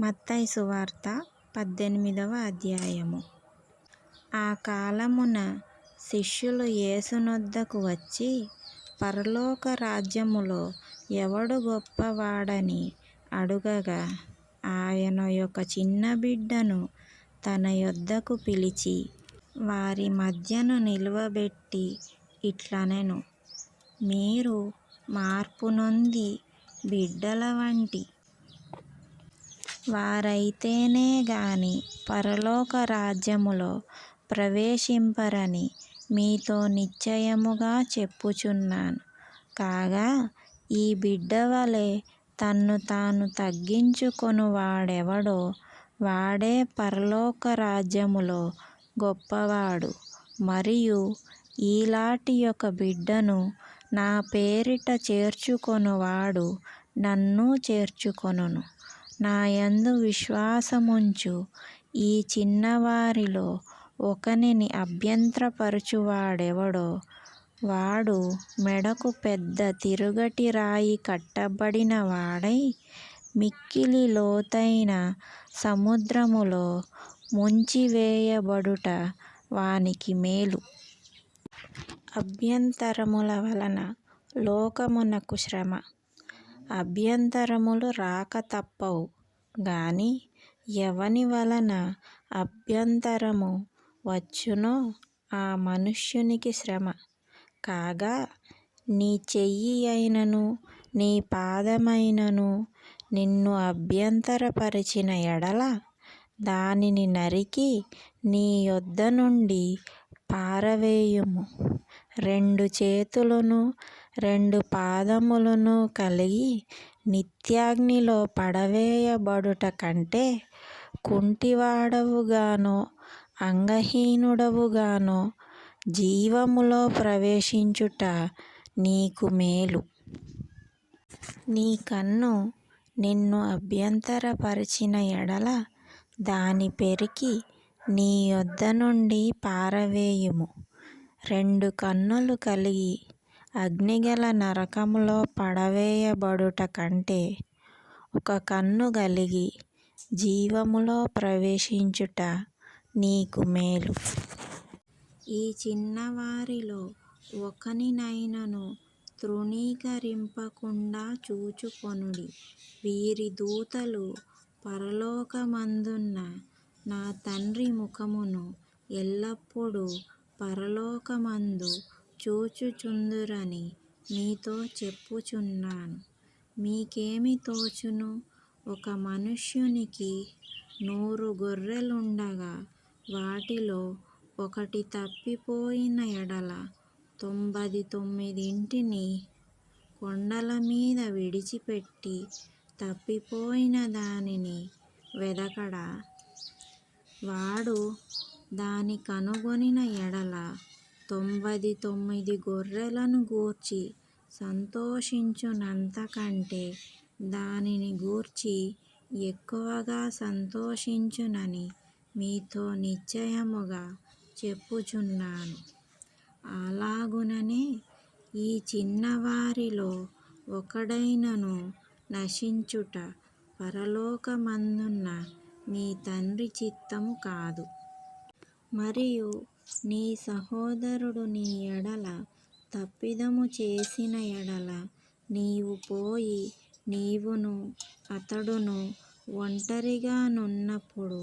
మత్తయి సువార్త పద్దెనిమిదవ అధ్యాయము. ఆ కాలమున శిష్యులు యేసునొద్దకు వచ్చి పరలోక రాజ్యములో ఎవడు గొప్పవాడని అడుగగా ఆయన యొక్క చిన్న బిడ్డను తన యొద్దకు పిలిచి వారి మధ్యను నిలువబెట్టి ఇట్లనెను మీరు మార్పు నొంది బిడ్డల వంటి వారైతేనే గాని పరలోక రాజ్యములో ప్రవేశింపరని మీతో నిశ్చయముగా చెప్పుచున్నాను. కాగా ఈ బిడ్డ వలె తన్ను తాను తగ్గించుకొనువాడెవడో వాడే పరలోక రాజ్యములో గొప్పవాడు. మరియు ఈలాటి ఒక బిడ్డను నా పేరిట చేర్చుకొనువాడు నన్ను చేర్చుకొనును. నా యందు విశ్వాసముంచు. ఈ చిన్నవారిలో ఒకనిని అభ్యంతరపరచువాడెవడో? వాడు మెడకు పెద్ద తిరుగటి రాయి కట్టబడిన వాడై మిక్కిలి లోతైన సముద్రములో ముంచివేయబడుట వానికి మేలు. అభ్యంతరముల వలన లోకమునకు శ్రమ. అభ్యంతరములు రాక తప్పవు. గాని ఎవని వలన అభ్యంతరము వచ్చునో ఆ మనుష్యునికి శ్రమ. కాగా నీ చెయ్యి అయినను నీ పాదమైనను నిన్ను అభ్యంతరపరిచిన ఎడల దానిని నరికి నీ యొద్ద నుండి పారవేయుము. రెండు చేతులను రెండు పాదములను కలిగి నిత్యాగ్నిలో పడవేయబడుట కంటే కుంటివాడవుగానో అంగహీనుడవుగానో జీవములో ప్రవేశించుట నీకు మేలు. నీ కన్ను నిన్ను అభ్యంతరపరిచిన ఎడల దాని పెరికి నీ యొద్ద నుండి పారవేయుము. రెండు కన్నులు కలిగి అగ్నిగల నరకములో పడవేయబడుట కంటే ఒక కన్ను గలిగి జీవములో ప్రవేశించుట నీకు మేలు. ఈ చిన్నవారిలో ఒకనినైనను తృణీకరింపకుండా చూచుకొనుడి. వీరి దూతలు పరలోకమందున్న నా తండ్రి ముఖమును ఎల్లప్పుడూ పరలోకమందు చూచుచుందురని మీతో చెప్పుచున్నాను. మీకేమి తోచును? ఒక మనుష్యునికి నూరు గొర్రెలుండగా వాటిలో ఒకటి తప్పిపోయిన ఎడల తొంభది తొమ్మిదింటిని కొండల మీద విడిచిపెట్టి తప్పిపోయిన దానిని వెదకడా? వాడు దాని కనుగొనిన ఎడల తొంభది తొమ్మిది గొర్రెలను గూర్చి సంతోషించునంతకంటే దానిని గూర్చి ఎక్కువగా సంతోషించునని మీతో నిశ్చయముగా చెప్పుచున్నాను. అలాగుననే ఈ చిన్నవారిలో ఒకడైనను నశించుట పరలోకమందున్న మీ తండ్రి చిత్తము కాదు. మరియు నీ సహోదరుడు నీ ఎడల తప్పిదము చేసిన ఎడల నీవు పోయి నీవును అతడును ఒంటరిగా నున్నప్పుడు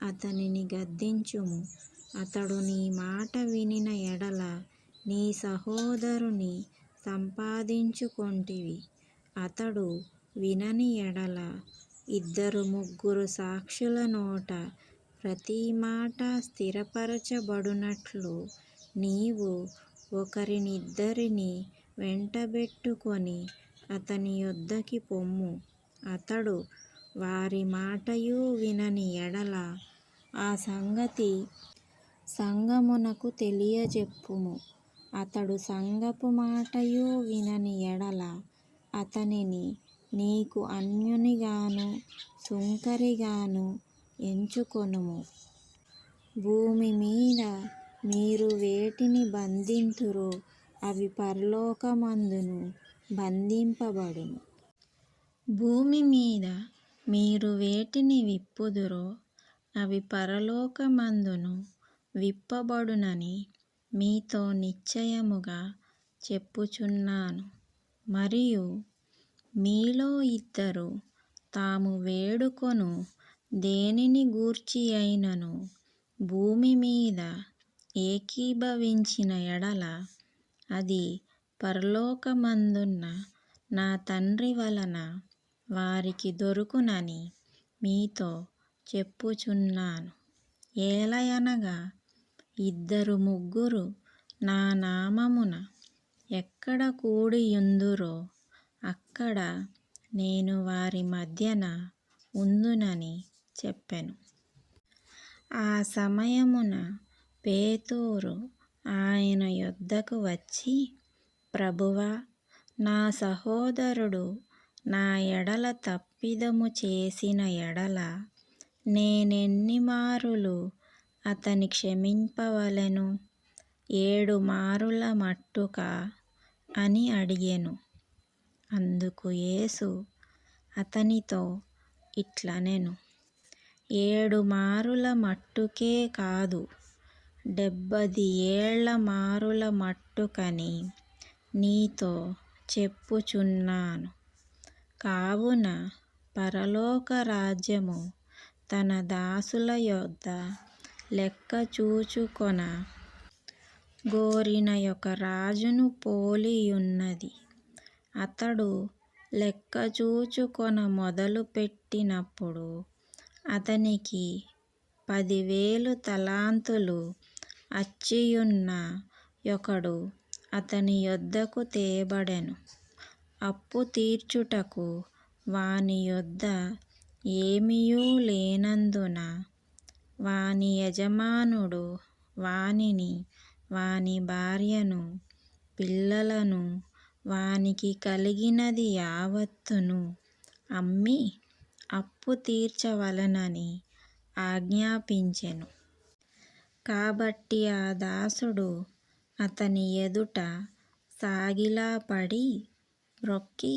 అతనిని గద్దించుము. అతడు నీ మాట వినిన ఎడల నీ సహోదరుని సంపాదించుకొంటివి. అతడు వినని ఎడల ఇద్దరు ముగ్గురు సాక్షుల నోట ప్రతి మాట స్థిరపరచబడునట్లు నీవు ఒకరినిద్దరిని వెంటబెట్టుకొని అతని యొద్దకి పొమ్ము. అతడు వారి మాటయు వినని ఎడల ఆ సంగతి సంఘమునకు తెలియజెప్పుము. అతడు సంఘపు మాటయు వినని ఎడల అతనిని నీకు అన్యునిగాను సుంకరిగాను ఎంచుకొనుము. భూమి మీద మీరు వేటిని బంధింతురో అవి పరలోకమందును బంధింపబడును. భూమి మీద మీరు వేటిని విప్పుదురో అవి పరలోకమందును విప్పబడునని మీతో నిశ్చయముగా చెప్పుచున్నాను. మరియు మీలో ఇద్దరు తాము వేడుకొను దేనిని గూర్చి అయినను? భూమి మీద ఏకీభవించిన ఎడల అది పరలోకమందున్న నా తండ్రి వలన వారికి దొరుకునని మీతో చెప్పుచున్నాను. ఏలయనగా ఇద్దరు ముగ్గురు నా నామమున ఎక్కడ కూడియుందురో అక్కడ నేను వారి మధ్యన ఉందునని చెప్పెను. ఆ సమయమున పేతురు ఆయన యొద్దకు వచ్చి ప్రభువా నా సహోదరుడు నా ఎడల తప్పిదము చేసిన ఎడల నేనెన్ని మారులు అతని క్షమింపవలెను? ఏడు మారుల మట్టుకా? అని అడిగెను. అందుకు యేసు అతనితో ఇట్లనెను. ఏడు మారుల మట్టుకే కాదు డెబ్బది ఏళ్ళ మారుల మట్టుకని నీతో చెప్పుచున్నాను. కావున పరలోక రాజ్యము తన దాసుల యొద్ద లెక్క చూచుకొన గోరిన ఒక రాజును పోలియున్నది. అతడు లెక్క చూచుకొన మొదలుపెట్టినప్పుడు అతనికి పదివేలు తలాంతులు అచ్చియున్న యొకడు అతని యొద్దకు తేబడెను. అప్పు తీర్చుటకు వాని యొద్ద ఏమియూ లేనందున వాని యజమానుడు వానిని వాని భార్యను పిల్లలను వానికి కలిగినది యావత్తును అమ్మి అప్పు తీర్చవలెనని ఆజ్ఞాపించెను. కాబట్టి ఆ దాసుడు అతని ఎదుట సాగిలపడి మ్రొక్కి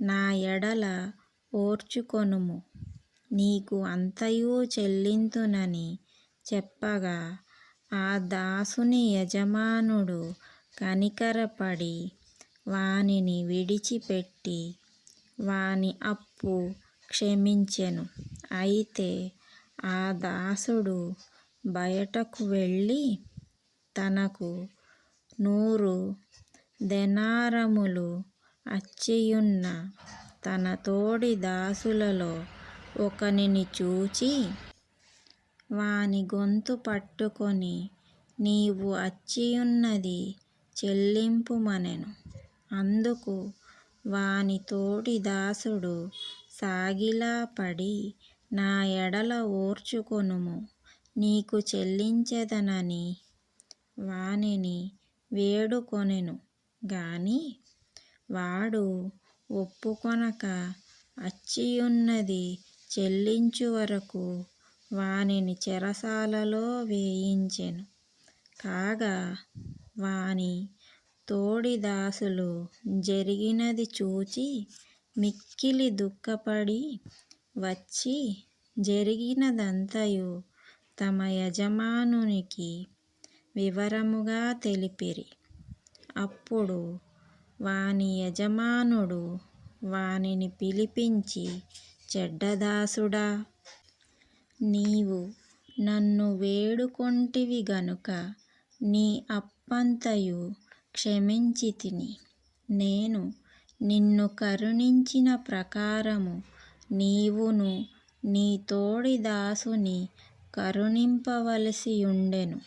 నా ఎడల ఓర్చుకొనుము. నీకు అంతయు చెల్లింతునని చెప్పగా ఆ దాసుని యజమానుడు కనికరపడి వానిని విడిచిపెట్టి వాని అప్పు క్షమించెను. అయితే ఆ దాసుడు బయటకు వెళ్ళి తనకు నూరు దెనారములు అచ్చియున్న తన తోడి దాసులలో ఒకనిని చూచి వాని గొంతు పట్టుకొని నీవు అచ్చియున్నది చెల్లింపుమనెను. అందుకు వాని తోడి దాసుడు సాగిలపడి నా ఎడల ఓర్చుకొనుము. నీకు చెల్లించెదనని వానిని వేడుకొనెను. గాని వాడు ఒప్పుకొనక అచ్చియున్నది చెల్లించువరకు వానిని చెరసాలలో వేయించెను. కాగా వాని తోడిదాసులు జరిగినది చూచి మిక్కిలి దుఃఖపడి వచ్చి జరిగినదంతయు తమ యజమానునికి వివరముగా తెలిపిరి. అప్పుడు వాని యజమానుడు వానిని పిలిపించి చెడ్డదాసుడా నీవు నన్ను వేడుకొంటివి గనుక నీ అప్పంతయు క్షమించితిని నేను నిన్ను కరుణించిన ప్రకారము నీవును నీ తోడి దాసుని కరుణింపవలసియుండెను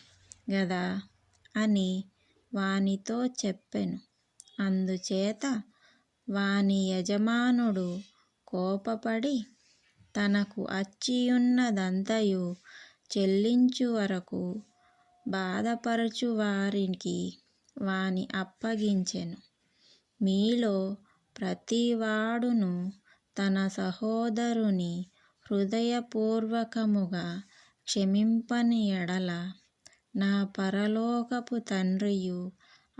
గదా అని వానితో చెప్పెను. అందుచేత వాని యజమానుడు కోపపడి తనకు అచ్చియున్నదంతయు బాధపరచు బాధపరచువారికి వాని అప్పగించెను. మీలో ప్రతివాడును తన సహోదరుని హృదయపూర్వకముగా క్షమింపని ఎడల నా పరలోకపు తండ్రియు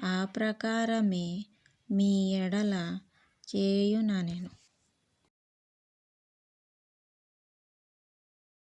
ఆ ప్రకారమే మీ ఎడల చేయుననెను